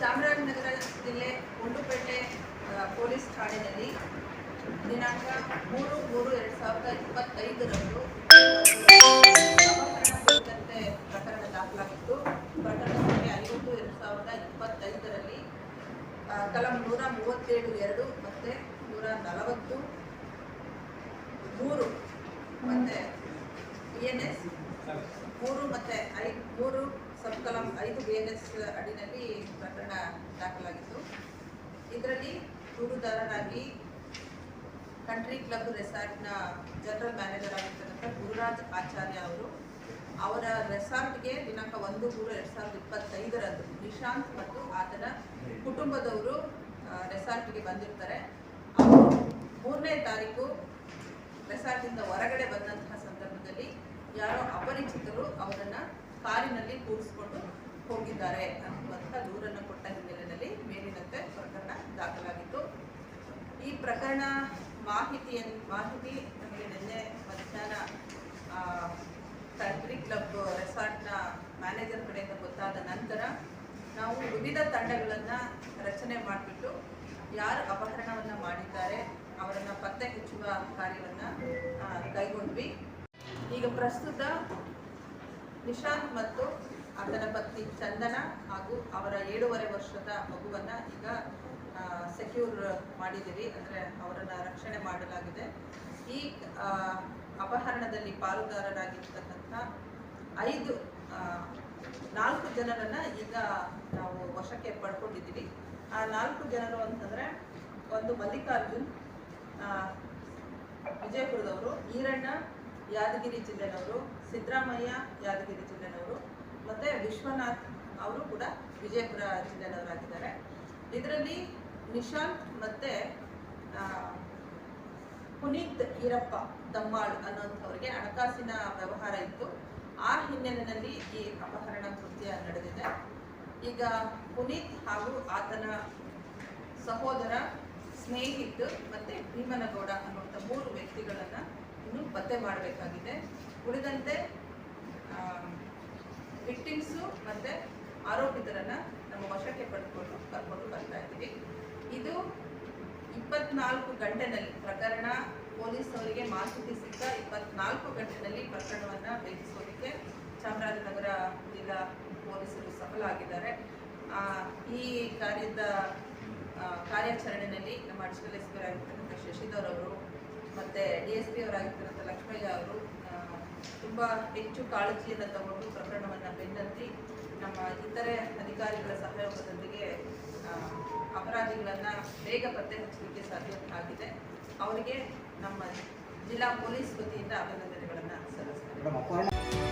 ಚಾಮರಾಜನಗರ ಜಿಲ್ಲೆ ಗುಂಡುಪೇಟೆ ಪೊಲೀಸ್ ಠಾಣೆಯಲ್ಲಿ ದಿನಾಂಕ ಮೂರು ಮೂರು ಎರಡು ಸಾವಿರದ ಇಪ್ಪತ್ತೈದರಂದು ಕುರಿತಂತೆ ಪ್ರಕರಣ ದಾಖಲಾಗಿತ್ತು. ಪ್ರಕರಣ ಸಂಖ್ಯೆ ಐವತ್ತು ಎರಡು ಸಾವಿರದ ಇಪ್ಪತ್ತೈದರಲ್ಲಿ ಕಲಂ ನೂರ ಮೂವತ್ತೇಳು ಎರಡು ಮತ್ತು ನೂರ ನಲವತ್ತು ಮೂರು ಮತ್ತು ಎನ್ ಎಸ್ ಮೂರು ಮತ್ತು ಐ, ಮೂರು ಸಬ್ ಕಲಂ ಐದು ಬಿ ಎನ್ ಎಸ್ ಅಡಿನಲ್ಲಿ ಪ್ರಕರಣ ದಾಖಲಾಗಿತ್ತು. ಇದರಲ್ಲಿ ದೂರುದಾರರಾಗಿ ಕಂಟ್ರಿ ಕ್ಲಬ್ ರೆಸಾರ್ಟ್ನ ಜನರಲ್ ಮ್ಯಾನೇಜರ್ ಆಗಿರ್ತಕ್ಕಂಥ ಗುರುರಾಜ್ ಆಚಾರ್ಯ ಅವರು, ಅವರ ರೆಸಾರ್ಟ್ಗೆ ದಿನಾಂಕ ಒಂದು ಮೂರು ಎರಡು ಸಾವಿರದ ಇಪ್ಪತ್ತೈದರಂದು ನಿಶಾಂತ್ ಮತ್ತು ಆತನ ಕುಟುಂಬದವರು ರೆಸಾರ್ಟ್ಗೆ ಬಂದಿರ್ತಾರೆ. ಅವರು ಮೂರನೇ ತಾರೀಕು ರೆಸಾರ್ಟಿಂದ ಹೊರಗಡೆ ಬಂದಂತಹ ಸಂದರ್ಭದಲ್ಲಿ ಯಾರೋ ಅಪರಿಚಿತರು ಅವರನ್ನ ಕಾರಿನಲ್ಲಿ ಕೂರಿಸ್ಕೊಂಡು ಹೋಗಿದ್ದಾರೆ ಅನ್ನುವಂಥ ದೂರನ್ನು ಕೊಟ್ಟ ಹಿನ್ನೆಲೆಯಲ್ಲಿ ಮೇಲಿನಂತೆ ಪ್ರಕರಣ ದಾಖಲಾಗಿತ್ತು. ಈ ಪ್ರಕರಣ ಮಾಹಿತಿಯನ್ನು ಮಾಹಿತಿ ನಮಗೆ ನಿನ್ನೆ ಮಧ್ಯಾಹ್ನ ತಂತ್ರಿ ಕ್ಲಬ್ ರೆಸಾರ್ಟ್ನ ಮ್ಯಾನೇಜರ್ ಕಡೆಯಿಂದ ಗೊತ್ತಾದ ನಂತರ ನಾವು ವಿವಿಧ ತಂಡಗಳನ್ನು ರಚನೆ ಮಾಡಿಬಿಟ್ಟು ಯಾರು ಅಪಹರಣವನ್ನು ಮಾಡಿದ್ದಾರೆ, ಅವರನ್ನು ಪತ್ತೆ ಹಚ್ಚುವ ಕಾರ್ಯವನ್ನು ಕೈಗೊಂಡ್ವಿ. ಈಗ ಪ್ರಸ್ತುತ ನಿಶಾಂತ್ ಮತ್ತು ಆತನ ಪತ್ನಿ ಚಂದನ ಹಾಗೂ ಅವರ ಏಳೂವರೆ ವರ್ಷದ ಮಗುವನ್ನು ಈಗ ಸೆಕ್ಯೂರ್ ಮಾಡಿದ್ದೀವಿ ಅಂದರೆ ಅವರನ್ನು ರಕ್ಷಣೆ ಮಾಡಲಾಗಿದೆ. ಈ ಅಪಹರಣದಲ್ಲಿ ಪಾಲುದಾರರಾಗಿರ್ತಕ್ಕಂಥ ಐದು ನಾಲ್ಕು ಜನರನ್ನ ಈಗ ನಾವು ವಶಕ್ಕೆ ಪಡ್ಕೊಂಡಿದ್ದೀವಿ ಆ ನಾಲ್ಕು ಜನರು ಅಂತಂದರೆ ಒಂದು ಮಲ್ಲಿಕಾರ್ಜುನ್ ವಿಜಯಪುರದವರು, ಈರಣ್ಣ ಯಾದಗಿರಿ ಜಿಲ್ಲೆನವರು, ಸಿದ್ದರಾಮಯ್ಯ ಯಾದಗಿರಿ ಜಿಲ್ಲೆನವರು, ಮತ್ತು ವಿಶ್ವನಾಥ್ ಅವರು ಕೂಡ ವಿಜಯಪುರ ಜಿಲ್ಲೆನವರಾಗಿದ್ದಾರೆ. ಇದರಲ್ಲಿ ನಿಶಾಂತ್ ಮತ್ತು ಪುನೀತ್ ಈರಪ್ಪ ದಮ್ಮಾಳ್ ಅನ್ನೋಂಥವ್ರಿಗೆ ಹಣಕಾಸಿನ ವ್ಯವಹಾರ ಇತ್ತು. ಆ ಹಿನ್ನೆಲೆಯಲ್ಲಿ ಈ ಅಪಹರಣ ಕೃತ್ಯ ನಡೆದಿದೆ. ಈಗ ಪುನೀತ್ ಹಾಗೂ ಆತನ ಸಹೋದರ ಸ್ನೇಹಿತ್ ಮತ್ತೆ ಭೀಮನಗೌಡ ಅನ್ನುವಂಥ ಮೂರು ವ್ಯಕ್ತಿಗಳನ್ನು ಪತ್ತೆ ಮಾಡಬೇಕಾಗಿದೆ. ಉಳಿದಂತೆ ವಿಕ್ಟಿಮ್ಸು ಮತ್ತು ಆರೋಪಿತರನ್ನು ನಮ್ಮ ವಶಕ್ಕೆ ಪಡೆದುಕೊಂಡು ಕರ್ಕೊಂಡು ಬರ್ತಾ ಇದ್ದೀವಿ. ಇದು ಇಪ್ಪತ್ನಾಲ್ಕು ಗಂಟೆನಲ್ಲಿ ಪ್ರಕರಣ ಪೊಲೀಸ್ ಅವರಿಗೆ ಮಾಹಿತಿ ಸಿಕ್ಕ ಇಪ್ಪತ್ನಾಲ್ಕು ಗಂಟೆನಲ್ಲಿ ಪ್ರಕರಣವನ್ನು ಭೇದಿಸೋದಕ್ಕೆ ಚಾಮರಾಜನಗರ ಜಿಲ್ಲಾ ಪೊಲೀಸರು ಸಫಲ ಆಗಿದ್ದಾರೆ ಈ ಕಾರ್ಯದ ಕಾರ್ಯಾಚರಣೆಯಲ್ಲಿ ನಮ್ಮ ಅಡಿಷನಲ್ ಎಸ್ ಪಿ ಅವರಾಗಿರ್ತಕ್ಕಂಥ ಶಶಿಧರ್ ಅವರು ಮತ್ತು ಡಿ ಎಸ್ ಪಿ ಅವರಾಗಿರ್ತಕ್ಕಂಥ ಲಕ್ಷ್ಮಯ್ಯ ಅವರು ತುಂಬ ಹೆಚ್ಚು ಕಾಳಜಿಯನ್ನು ತಗೊಂಡು ಪ್ರಕರಣವನ್ನು ಬೆನ್ನತ್ತಿ ನಮ್ಮ ಇತರೆ ಅಧಿಕಾರಿಗಳ ಸಹಯೋಗದೊಂದಿಗೆ ಅಪರಾಧಿಗಳನ್ನು ಬೇಗ ಪತ್ತೆ ಹಚ್ಚಲಿಕ್ಕೆ ಸಾಧ್ಯ ಆಗಿದೆ ಅವರಿಗೆ ನಮ್ಮ ಜಿಲ್ಲಾ ಪೊಲೀಸ್ ವತಿಯಿಂದ ಅಭಿನಂದನೆಗಳನ್ನು ಅಪಹರಣ